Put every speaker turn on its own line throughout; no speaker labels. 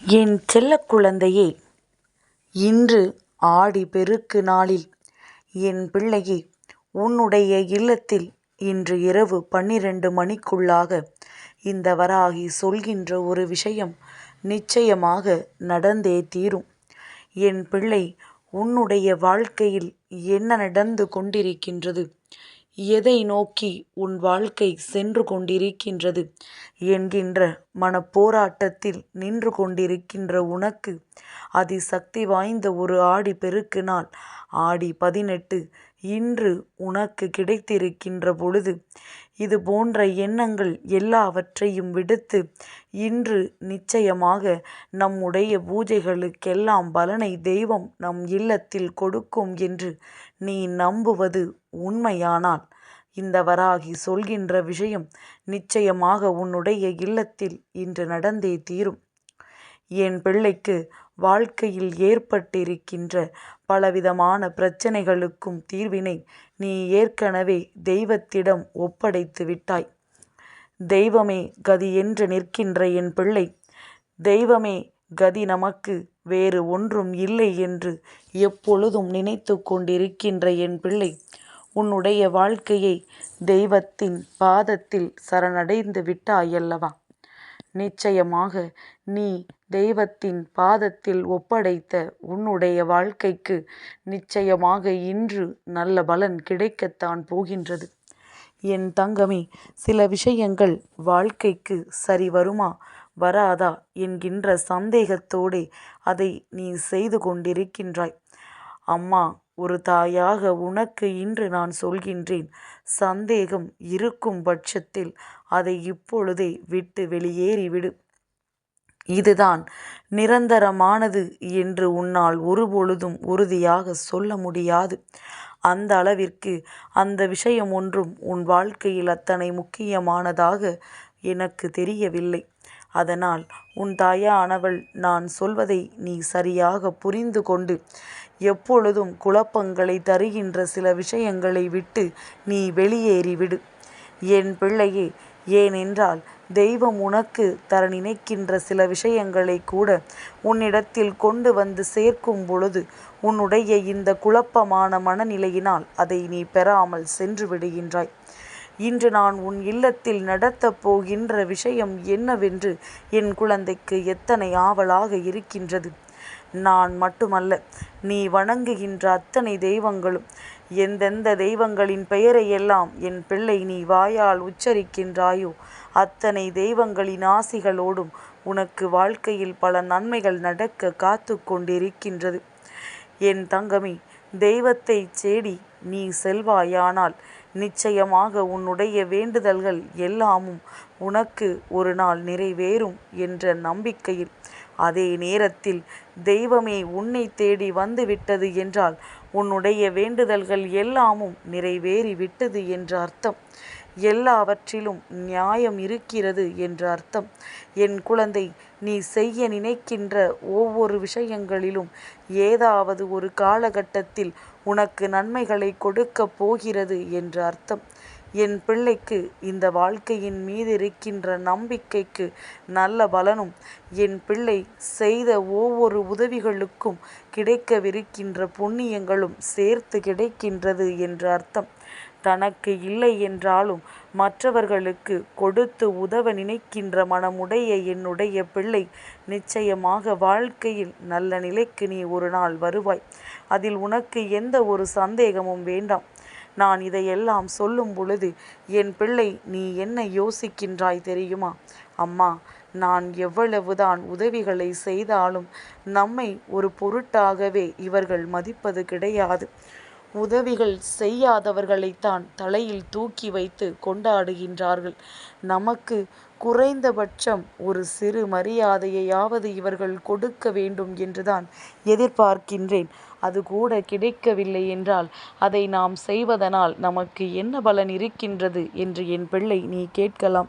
என் செல்ல குழந்தையே இன்று ஆடி பெருக்கு நாளில் என் பிள்ளையே உன்னுடைய இல்லத்தில் இன்று இரவு பன்னிரண்டு மணிக்குள்ளாக இந்த வராகி சொல்கின்ற ஒரு விஷயம் நிச்சயமாக நடந்தே தீரும். என் பிள்ளை உன்னுடைய வாழ்க்கையில் என்ன நடந்து கொண்டிருக்கின்றது? எதை நோக்கி உன் வாழ்க்கை சென்று கொண்டிருக்கின்றது? என்கின்ற மனப்போராட்டத்தில் நின்று கொண்டிருக்கின்ற உனக்கு அதிசக்தி வாய்ந்த ஒரு ஆடி பெருக்கு நாள் ஆடி பதினெட்டு இன்று உனக்கு கிடைத்திருக்கின்ற பொழுது இது போன்ற எண்ணங்கள் எல்லாவற்றையும் விடுத்து இன்று நிச்சயமாக நம்முடைய பூஜைகளுக்கெல்லாம் பலனை தெய்வம் நம் இல்லத்தில் கொடுக்கும் என்று நீ நம்புவது உண்மையானால். இந்த வராகி சொல்கின்ற விஷயம் நிச்சயமாக உன்னுடைய இல்லத்தில் இன்று நடந்தே தீரும். என் பிள்ளைக்கு வாழ்க்கையில் ஏற்பட்டிருக்கின்ற பலவிதமான பிரச்சனைகளுக்கும் தீர்வினை நீ ஏற்கனவே தெய்வத்திடம் ஒப்படைத்து விட்டாய். தெய்வமே கதி என்று நிற்கின்ற என் பிள்ளை. தெய்வமே கதி நமக்கு வேறு ஒன்றும் இல்லை என்று எப்பொழுதும் நினைத்து கொண்டிருக்கின்ற என் பிள்ளை. உன்னுடைய வாழ்க்கையை தெய்வத்தின் பாதத்தில் சரணடைந்து விட்டாயல்லவா? நிச்சயமாக நீ தெய்வத்தின் பாதத்தில் ஒப்படைத்த உன்னுடைய வாழ்க்கைக்கு நிச்சயமாக இன்று நல்ல பலன் கிடைக்கத்தான் போகின்றது. என் தங்கமே சில விஷயங்கள் வாழ்க்கைக்கு சரி வருமா? வராதா? என்கின்ற சந்தேகத்தோடே அதை நீ செய்து கொண்டிருக்கின்றாய். அம்மா ஒரு தாயாக உனக்கு இன்று நான் சொல்கின்றேன். சந்தேகம் இருக்கும் பட்சத்தில் அதை இப்பொழுதே விட்டு வெளியேறிவிடு. இதுதான் நிரந்தரமானது என்று உன்னால் ஒருபொழுதும் உறுதியாக சொல்ல முடியாது. அந்த அளவிற்கு அந்த விஷயம் ஒன்றும் உன் வாழ்க்கையில் அத்தனை முக்கியமானதாக எனக்கு தெரியவில்லை. அதனால் உன் தாயானவள் நான் சொல்வதை நீ சரியாக புரிந்து கொண்டு எப்பொழுதும் குழப்பங்களை தருகின்ற சில விஷயங்களை விட்டு நீ வெளியேறிவிடு என் பிள்ளையே ஏனென்றால் தெய்வம் உனக்கு தர நினைக்கின்ற சில விஷயங்களை கூட உன்னிடத்தில் கொண்டு வந்து சேர்க்கும் பொழுது உன்னுடைய இந்த குழப்பமான மனநிலையினால் அதை நீ பெறாமல் சென்று விடுகின்றாய். இன்று நான் உன் இல்லத்தில் நடத்தப் போகின்ற விஷயம் என்னவென்று என் குழந்தைக்கு எத்தனை ஆவலாக இருக்கின்றது? நான் மட்டுமல்ல நீ வணங்குகின்ற அத்தனை தெய்வங்களும் எந்தெந்த தெய்வங்களின் பெயரையெல்லாம் என் பிள்ளை நீ வாயால் உச்சரிக்கின்றாயோ அத்தனை தெய்வங்களின் ஆசிகளோடும் உனக்கு வாழ்க்கையில் பல நன்மைகள் நடக்க காத்து கொண்டிருக்கின்றது. என் தங்கமே தெய்வத்தை தேடி நீ செல்வாயானால் நிச்சயமாக உன்னுடைய வேண்டுதல்கள் எல்லாமும் உனக்கு ஒரு நாள் நிறைவேறும் என்ற நம்பிக்கையில். அதே நேரத்தில் தெய்வமே உன்னை தேடி வந்து விட்டது என்றால் உன்னுடைய வேண்டுதல்கள் எல்லாமும் நிறைவேறி விட்டது என்ற அர்த்தம். எல்லாவற்றிலும் நியாயம் இருக்கிறது என்ற அர்த்தம். என் குழந்தை நீ செய்ய நினைக்கின்ற ஒவ்வொரு விஷயங்களிலும் ஏதாவது ஒரு காலகட்டத்தில் உனக்கு நன்மைகளை கொடுக்கப் போகிறது என்று அர்த்தம். என் பிள்ளைக்கு இந்த வாழ்க்கையின் மீது இருக்கின்ற நம்பிக்கைக்கு நல்ல பலனும் என் பிள்ளை செய்த ஒவ்வொரு உதவிகளுக்கும் கிடைக்கவிருக்கின்ற புண்ணியங்களும் சேர்த்து கிடைக்கின்றது என்று அர்த்தம். தனக்கு இல்லை என்றாலும் மற்றவர்களுக்கு கொடுத்து உதவ நினைக்கின்ற மனமுடைய என்னுடைய பிள்ளை நிச்சயமாக வாழ்க்கையில் நல்ல நிலைக்கு நீ ஒரு நாள் வருவாய். அதில் உனக்கு எந்த ஒரு சந்தேகமும் வேண்டாம். நான் இதையெல்லாம் சொல்லும் பொழுது என் பிள்ளை நீ என்ன யோசிக்கின்றாய் தெரியுமா? அம்மா நான் எவ்வளவுதான் உதவிகளை செய்தாலும் நம்மை ஒரு பொருட்டாகவே இவர்கள் மதிப்பது கிடையாது. உதவிகள் செய்யாதவர்களைத்தான் தலையில் தூக்கி வைத்து கொண்டாடுகின்றார்கள். நமக்கு குறைந்தபட்சம் ஒரு சிறு மரியாதையையாவது இவர்கள் கொடுக்க வேண்டும் என்றுதான் எதிர்பார்க்கின்றேன். அது கூட கிடைக்கவில்லை என்றால் அதை நாம் செய்வதனால் நமக்கு என்ன பலன் இருக்கின்றது என்று என் பிள்ளை நீ கேட்கலாம்.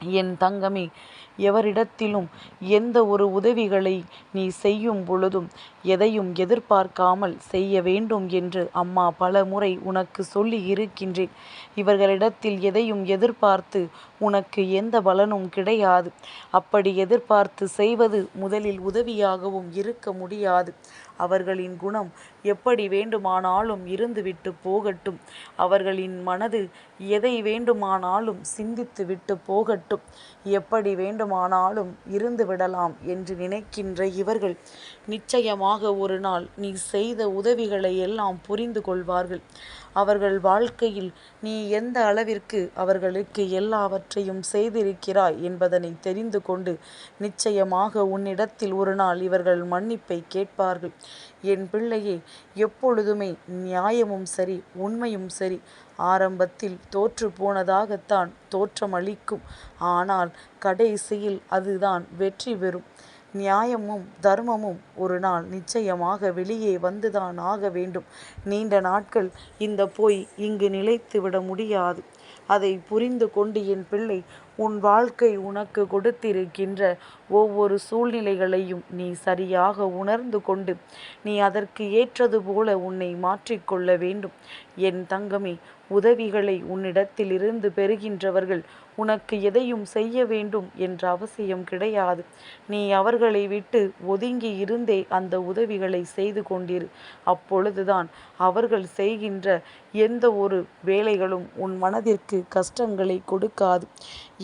என் தங்கமே எவரிடத்திலும் எந்த ஒரு உதவிகளை நீ செய்யும் பொழுதும் எதையும் எதிர்பார்க்காமல் செய்ய வேண்டும் என்று அம்மா பல முறை உனக்கு சொல்லி இருக்கின்றேன். இவர்களிடத்தில் எதையும் எதிர்பார்த்து உனக்கு எந்த பலனும் கிடையாது. அப்படி எதிர்பார்த்து செய்வது முதலில் உதவியாகவும் இருக்க முடியாது. அவர்களின் குணம் எப்படி வேண்டுமானாலும் இருந்துவிட்டு போகட்டும். அவர்களின் மனது எதை வேண்டுமானாலும் சிந்தித்து விட்டு போகட்டும். எப்படி வேண்டுமானாலும் இருந்து விடலாம் என்று நினைக்கின்ற இவர்கள் நிச்சயமாக ஒரு நாள் நீ செய்த உதவிகளை எல்லாம் புரிந்து கொள்வார்கள். அவர்கள் வாழ்க்கையில் நீ எந்த அளவிற்கு அவர்களுக்கு எல்லாவற்றையும் செய்திருக்கிறாய் என்பதனை தெரிந்து கொண்டு நிச்சயமாக உன்னிடத்தில் ஒரு நாள் இவர்கள் மன்னிப்பை கேட்பார்கள். என் பிள்ளையே எப்பொழுதுமே நியாயமும் சரி உண்மையும் சரி. ஆரம்பத்தில் தோற்று போனதாகத்தான் தோற்றமளிக்கும் ஆனால் கடைசியில் அதுதான் வெற்றி பெறும். நியாயமும் தர்மமும் ஒரு நாள் நிச்சயமாக வெளியே வந்துதான் ஆக வேண்டும். நீண்ட நாட்கள் இந்த போய் இங்கு நிலைத்து விட முடியாது. அதை புரிந்து கொண்டு என் பிள்ளை உன் வாழ்க்கை உனக்கு கொடுத்திருக்கின்ற ஒவ்வொரு சூழ்நிலைகளையும் நீ சரியாக உணர்ந்து கொண்டு நீ அதற்கு ஏற்றது போல உன்னை மாற்றிக்கொள்ள வேண்டும். என் தங்கமே உதவிகளை உன்னிடத்தில் இருந்து பெறுகின்றவர்கள் உனக்கு எதையும் செய்ய வேண்டும் என்ற அவசியம் கிடையாது. நீ அவர்களை விட்டு ஒதுங்கி இருந்தே அந்த உதவிகளை செய்து கொண்டிரு. அப்பொழுதுதான் அவர்கள் செய்கின்ற எந்த ஒரு வேலைகளும் உன் மனதிற்கு கஷ்டங்களை கொடுக்காது.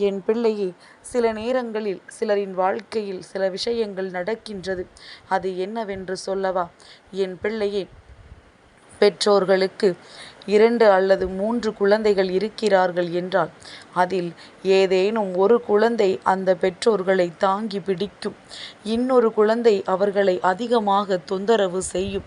என் பிள்ளையே சில நேரங்களில் சிலரின் வாழ்க்கையில் சில விஷயங்கள் நடக்கின்றது. அது என்னவென்று சொல்லவா? என் பிள்ளையே பெற்றோர்களுக்கு இரண்டு அல்லது மூன்று குழந்தைகள் இருக்கிறார்கள் என்றால் அதில் ஏதேனும் ஒரு குழந்தை அந்த பெற்றோர்களை தாங்கி பிடிக்கும். இன்னொரு குழந்தை அவர்களை அதிகமாக தொந்தரவு செய்யும்.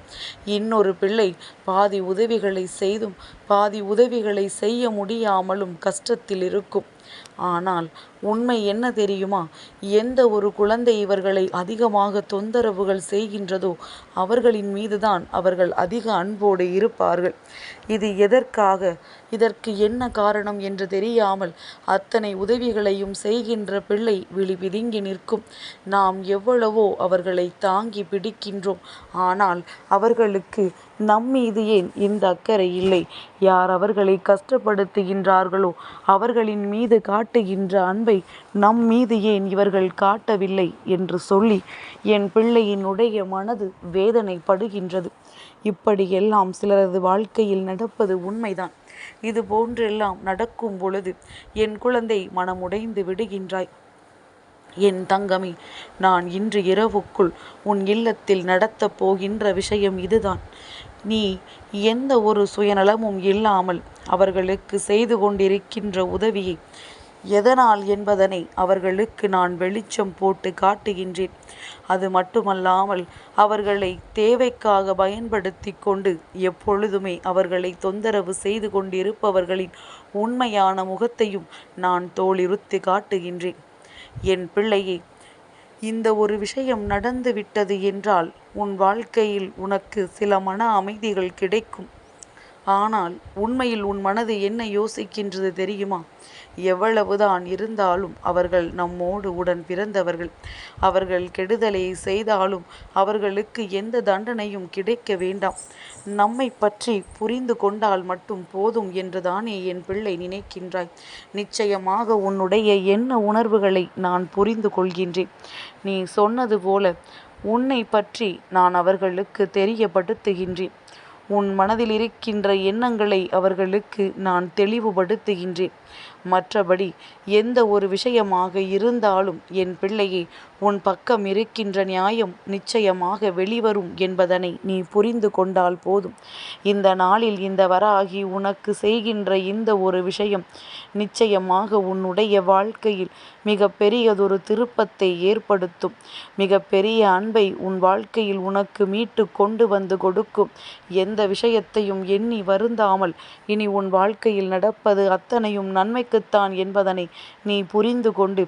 இன்னொரு பிள்ளை பாதி உதவிகளை செய்தும் பாதி உதவிகளை செய்ய முடியாமலும் கஷ்டத்தில் இருக்கும். ஆனால் உண்மை என்ன தெரியுமா? எந்த ஒரு குழந்தை இவர்களை அதிகமாக தொந்தரவுகள் செய்கின்றதோ அவர்களின் மீதுதான் அவர்கள் அதிக அன்போடு இருப்பார்கள். இது எதற்காக? இதற்கு என்ன காரணம் என்று தெரியாமல் அத்தனை உதவிகளையும் செய்கின்ற பிள்ளை விழி பிதுங்கி நிற்கும். நாம் எவ்வளவோ அவர்களை தாங்கி பிடிக்கின்றோம். ஆனால் அவர்களுக்கு நம்மீது ஏன் இந்த அக்கறை இல்லை? யார் அவர்களை கஷ்டப்படுத்துகின்றார்களோ அவர்களின் மீது காட்டுகின்ற அன்பை நம் மீது ஏன் இவர்கள் காட்டவில்லை என்று சொல்லி என் பிள்ளையினுடைய மனது வேதனைப்படுகின்றது. இப்படியெல்லாம் சிலரது வாழ்க்கையில் நடப்பது உண்மைதான். இது போன்றெல்லாம் நடக்கும் பொழுது என் குழந்தை மனமுடைந்து விடுகின்றாய். என் தங்கமே நான் இன்று இரவுக்குள் உன் இல்லத்தில் நடத்தப் போகின்ற விஷயம் இதுதான். நீ எந்த ஒரு சுயநலமும் இல்லாமல் அவர்களுக்கு செய்து கொண்டிருக்கின்ற உதவியை எதனால் என்பதனை அவர்களுக்கு நான் வெளிச்சம் போட்டு காட்டுகின்றேன். அது மட்டுமல்லாமல் அவர்களை தேவைக்காக பயன்படுத்தி கொண்டு எப்பொழுதுமே அவர்களை தொந்தரவு செய்து கொண்டிருப்பவர்களின் உண்மையான முகத்தையும் நான் தோளிருத்தி காட்டுகின்றேன். என் பிள்ளையே இந்த ஒரு விஷயம் நடந்து விட்டது என்றால் உன் வாழ்க்கையில் உனக்கு சில மன அமைதிகள் கிடைக்கும். ஆனால் உண்மையில் உன் மனது என்ன யோசிக்கின்றது தெரியுமா? எவ்வளவுதான் இருந்தாலும் அவர்கள் நம்மோடு உடன் பிறந்தவர்கள். அவர்கள் கெடுதலை செய்தாலும் அவர்களுக்கு எந்த தண்டனையும் கிடைக்க வேண்டாம். நம்மை பற்றி புரிந்து கொண்டால் மட்டும் போதும் என்றுதானே என் பிள்ளை நினைக்கின்றாய். நிச்சயமாக உன்னுடைய என்ன உணர்வுகளை நான் புரிந்து கொள்கின்றேன். நீ சொன்னது போல உன்னை பற்றி நான் அவர்களுக்கு தெரியப்படுத்துகின்றேன். உன் மனதில் இருக்கின்ற எண்ணங்களை அவர்களுக்கு நான் தெளிவுபடுத்துகின்றேன். மற்றபடி எந்த ஒரு விஷயமாக இருந்தாலும் என் பிள்ளையே உன் பக்கம் இருக்கின்ற நியாயம் நிச்சயமாக வெளிவரும் என்பதனை நீ புரிந்து கொண்டால் போதும். இந்த நாளில் இந்த வராகி உனக்கு செய்கின்ற இந்த ஒரு விஷயம் நிச்சயமாக உன்னுடைய வாழ்க்கையில் மிக பெரியதொரு திருப்பத்தை ஏற்படுத்தும். மிக பெரிய அன்பை உன் வாழ்க்கையில் உனக்கு மீட்டு கொண்டு வந்து கொடுக்கும். எந்த விஷயத்தையும் எண்ணி வருந்தாமல் இனி உன் வாழ்க்கையில் நடப்பது அத்தனையும் நன்மைக்கு நன்மைக்குத்தான் என்பதனை நீ புரிந்து கொண்டு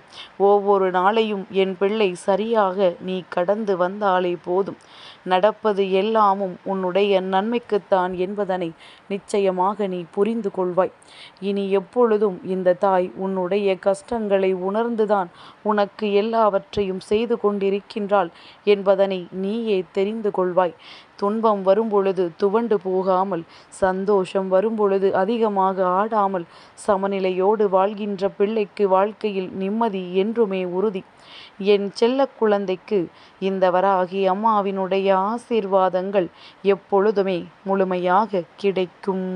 ஒவ்வொரு நாளையும் என் பிள்ளை சரியாக நீ கடந்து வந்தாலே போதும். நடப்பது எல்லாமும் உன்னுடைய நன்மைக்குத்தான் என்பதனை நிச்சயமாக நீ புரிந்து கொள்வாய். இனி எப்பொழுதும் இந்த தாய் உன்னுடைய கஷ்டங்களை உணர்ந்துதான் உனக்கு எல்லாவற்றையும் செய்து கொண்டிருக்கின்றாள் என்பதனை நீயே தெரிந்து கொள்வாய். துன்பம் வரும்பொழுது துவண்டு போகாமல் சந்தோஷம் வரும்பொழுது அதிகமாக ஆடாமல் சமநிலையோடு வாழ்கின்ற பிள்ளைக்கு வாழ்க்கையில் நிம்மதி என்றுமே உறுதி. என் செல்ல குழந்தைக்கு இந்த வராகி அம்மாவினுடைய ஆசீர்வாதங்கள் எப்பொழுதுமே முழுமையாக கிடைக்கும்.